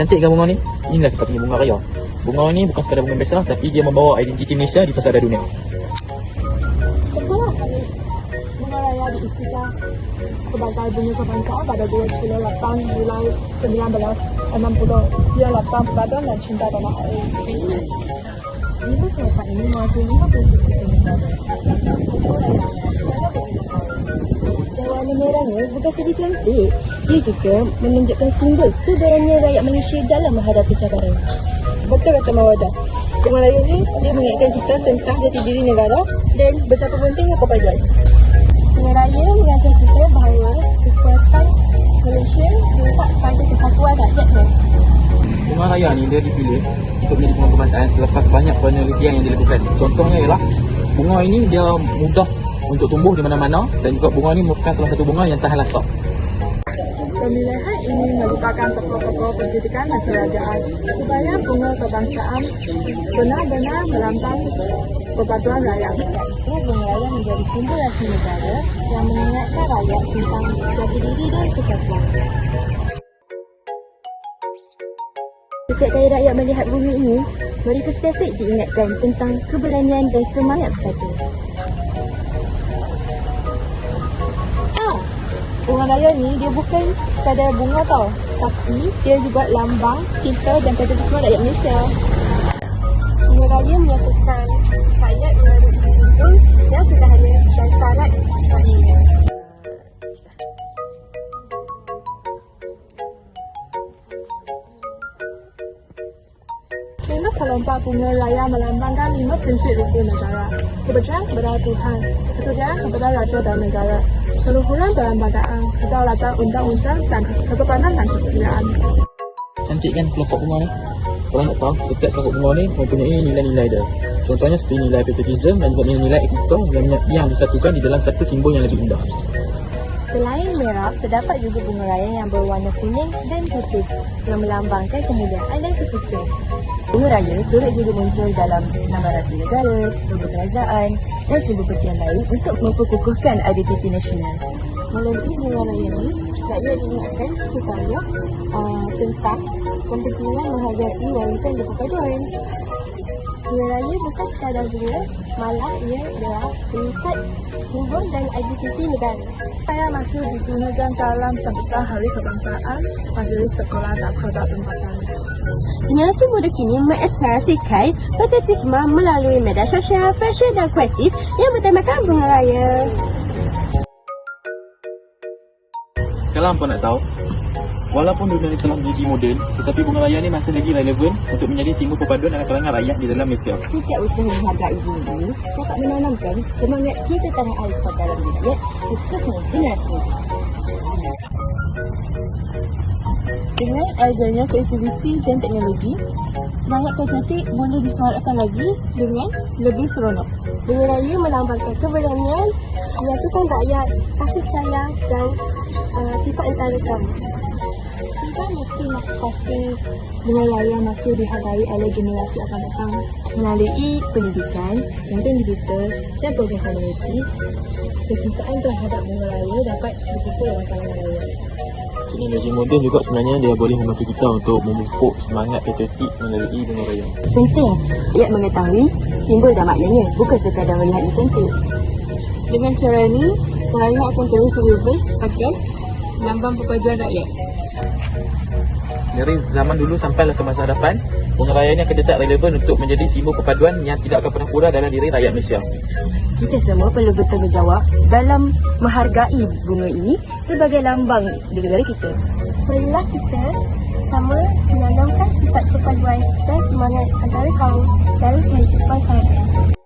Cantik kan bunga ni? Inilah kita punya bunga raya. Bunga ni bukan sekadar bunga biasa tapi dia membawa identiti Malaysia di pasar dunia. Bunga Raya sebagai bunga kebangsaan pada 28 Julai 1960. Dia lapang persatuan dan cinta tanah air. Ibu kereta ini mewakili 50 negara. Bukan saja cantik, dia juga menunjukkan simbol keberanian rakyat Malaysia dalam menghadapi cabaran. Betul kata Mawadah. Bunga Raya ini dia mengingatkan kita tentang jati diri negara dan betapa pentingnya kepaduan. Bunga raya mengajar kita bahawa kekuatan Malaysia terletak pada kesatuan rakyatnya. Bunga raya ni dia dipilih untuk menjadi bunga kebangsaan selepas banyak penelitian yang dilakukan. Contohnya ialah bunga ini dia mudah untuk tumbuh di mana-mana dan juga bunga ini merupakan salah satu bunga yang tahan lasak. Pemilihan ini merupakan tokoh-tokoh pendidikan dan kerajaan supaya bunga kebangsaan benar-benar melambang persatuan rakyat. Ya, bunga raya menjadi simbol rasmi negara yang mengingatkan rakyat tentang jati diri dan kesatuan. Setiap kali rakyat melihat bunga ini, mereka sentiasa diingatkan tentang keberanian dan semangat bersatu. Bunga raya ni dia bukan sekadar bunga tau, tapi dia juga lambang cinta dan patriotisme rakyat Malaysia. Bunga raya menyatukan rakyat melalui simbol yang sederhana dan syarat Lima kelompok bunga raya melambangkan lima prinsip rukun negara. Kepercayaan kepada Tuhan, kesetiaan kepada raja dan negara, keluhuran kelembagaan, kedaulatan undang-undang dan kesopanan dan kesetiaan. Cantik kan kelompok bunga ni? Korang nak tahu, setiap kelompok bunga ni mempunyai nilai-nilai dia. Contohnya seperti nilai patriotism dan juga nilai etika yang, yang disatukan di dalam satu simbol yang lebih indah. Selain merah, terdapat juga bunga raya yang berwarna kuning dan putih yang melambangkan kemuliaan dan kesucian. Bunga raya turut juga muncul dalam nama rasmi negara, logo kerajaan dan simbol penting lain untuk memperkukuhkan identiti nasional. Melalui bunga raya ini, rakyat diingatkan supaya uh, tentang kepentingan menghargai warisan dan perpaduan. Bunga raya bukan sekadar bunga, malah ia adalah pengikat simbol dan identiti negara. Saya masih digunakan dalam sambutan Hari Kebangsaan bagi sekolah dan produk tempatan. Generasi muda kini mengekspresikan patriotisme melalui media sosial, fashion dan kreatif yang bertemakan bunga raya. Kalau hampa nak tahu, walaupun dunia ni telah menjadi moden, tetapi bunga raya ni masih lagi relevan untuk menjadi simbol perpaduan dalam kalangan rakyat di dalam Malaysia. Setiap usaha menghargai bumi ini dapat menanamkan semangat cinta tanah air kepada dalam rakyat, khususnya generasi muda. Dengan adanya kreativiti dan teknologi, semangat patriotik boleh disemangatkan lagi dengan lebih seronok. Bunga raya melambangkan keberanian, menyatukan rakyat, kasih sayang dan uh, sifat antara kamu. Kita mesti nak pasti bunga raya masih dihargai oleh generasi akan datang melalui pendidikan, konten digital dan program komuniti. Kecintaan terhadap bunga raya dapat dipupuk dalam kalangan rakyat. Teknologi moden juga sebenarnya dia boleh membantu kita untuk memupuk semangat patriotik melalui bunga raya. Penting rakyat mengetahui simbol dan maknanya, bukan sekadar melihatnya cantik. Dengan cara ini, raya akan terus relevan akan lambang perpaduan rakyat. Dari zaman dulu sampailah ke masa hadapan, bunga raya ni akan tetap relevan untuk menjadi simbol perpaduan yang tidak akan pernah pudar dalam diri rakyat Malaysia. Kita semua perlu bertanggungjawab dalam menghargai bunga ini sebagai lambang negara kita. Marilah kita sama menanamkan sifat perpaduan dan semangat antara kaum dalam kehidupan sehari.